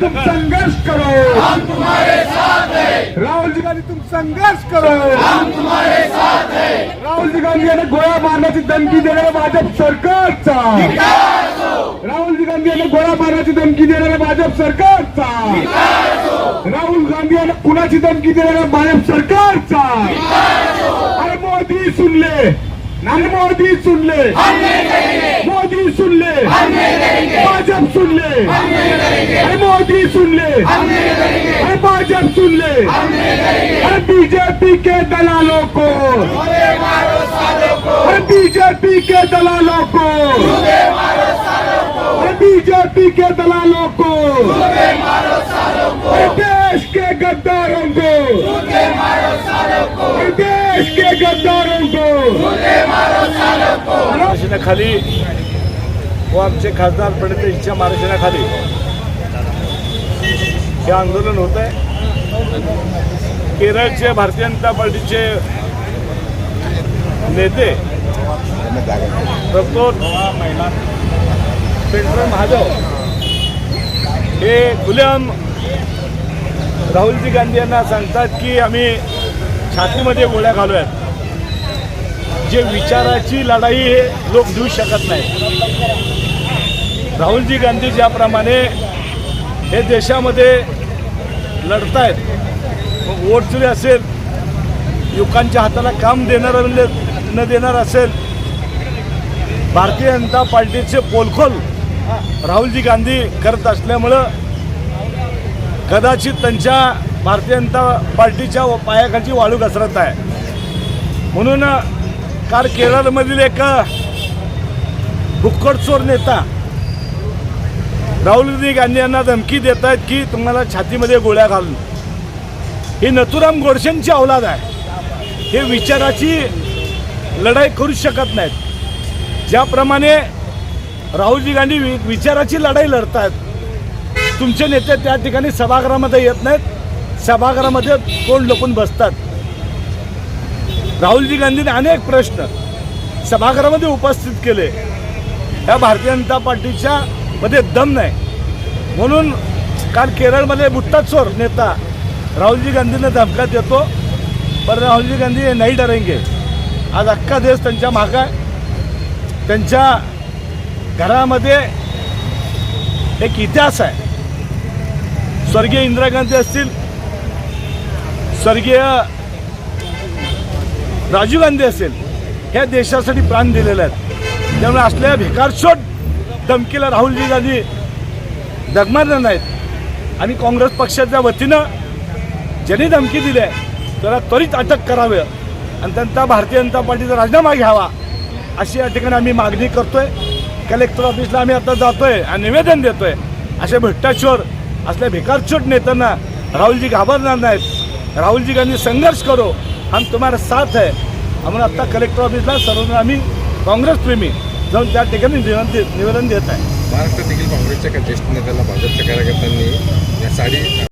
तुम संघर्ष करो। हम तुम्हारे साथ हैं। राहुल जी गांधी तुम संघर्ष करो। हम तुम्हारे साथ हैं। राहुल जी गांधी यांना गोळ्या मारण्याची धमकी देणाऱ्या भाजप सरकारचा। राहुल जी गांधी यांना गोळ्या मारण्याची धमकी देणाऱ्या भाजप सरकारचा। राहुल गांधी यांना कुणाची धमकी देणाऱ्या भाजप सरकारचा। अरे मोदी सुन नाही मोदी सुन ले मोदी सुन ले भाजप सुन ले अरे मोदी सुन ले अरे भाजप सुन ले अरे बीजेपी के दलालों को. अरे बीजेपी के दलालों को. अरे बीजेपी के दलालों को. मार्गदर्शनाखाली व आमचे खासदार पंडितांच्या मार्गदर्शनाखाली हे आंदोलन होत आहे केरळचे भारतीय जनता पार्टीचे नेते प्रतोद पेंटर महादेव हे खुलेआम राहुलजी गांधी यांना सांगतात की आम्ही छातीमध्ये गोळ्या घालूयात. जे विचाराची लढाई हे लोक देऊ शकत नाही. राहुलजी गांधी ज्याप्रमाणे हे देशामध्ये लढतायत मग वोट जरी असेल युवकांच्या हाताला काम देणार न देणार असेल भारतीय जनता पार्टीचे पोलखोल राहुलजी गांधी करत असल्यामुळं कदाचित त्यांच्या भारतीय जनता पार्टीच्या पायाखालची वाळू घसरत आहे. म्हणून काल केरळमधील एक बुक्कडचोर नेता राहुलजी गांधी यांना धमकी देत आहेत की तुम्हाला छातीमध्ये गोळ्या घालून. ही नथुराम गोडसेंची अवलाद आहे. हे विचाराची लढाई करू शकत नाहीत. ज्याप्रमाणे राहुलजी गांधी वि- विचाराची लढाई लढतात तुमचे नेते त्या ठिकाणी सभागृहामध्ये येत नाहीत. सभागृहामध्ये तोंड लपून बसतात? राहुलजी गांधीने अनेक प्रश्न सभागृहामध्ये उपस्थित केले. या भारतीय जनता पार्टीच्या मध्ये दम नाही. म्हणून काल केरळमध्ये बुट्टाचोर नेता राहुलजी गांधींना धमका देतो. पण राहुलजी गांधी हे नाही डरेंगे. आज अख्खा देश त्यांच्या मागं आहे. त्यांच्या घरामध्ये एक इतिहास आहे. स्वर्गीय इंदिरा गांधी असतील स्वर्गीय राजीव गांधी असेल ह्या देशासाठी प्राण दिलेले आहेत. त्यामुळे असलेल्या भिकारशोट धमकीला राहुलजी गांधी दगमारणार नाहीत. आणि काँग्रेस पक्षाच्या वतीनं ज्यांनी धमकी दिली आहे त्याला त्वरित अटक करावी आणि त्यांचा भारतीय जनता पार्टीचा राजीनामा घ्यावा अशी या ठिकाणी आम्ही मागणी करतोय. कलेक्टर ऑफिसला आम्ही आता जातोय आणि निवेदन देतोय. असे भ्रष्टाचोर असल्या भिकारचोट नेत्यांना राहुलजी घाबरणार नाहीत. राहुलजी गांधी संघर्ष करो हम तुम्हारा साथ है. आम्हाला आत्ता कलेक्टर ऑफिसला सर्वांना आम्ही काँग्रेसप्रेमी जाऊन त्या ठिकाणी निवेदन देत निवेदन देत आहे. महाराष्ट्रात देखील काँग्रेसच्या ज्येष्ठ नेत्याला भाजपच्या कार्यकर्त्यांनी या साडी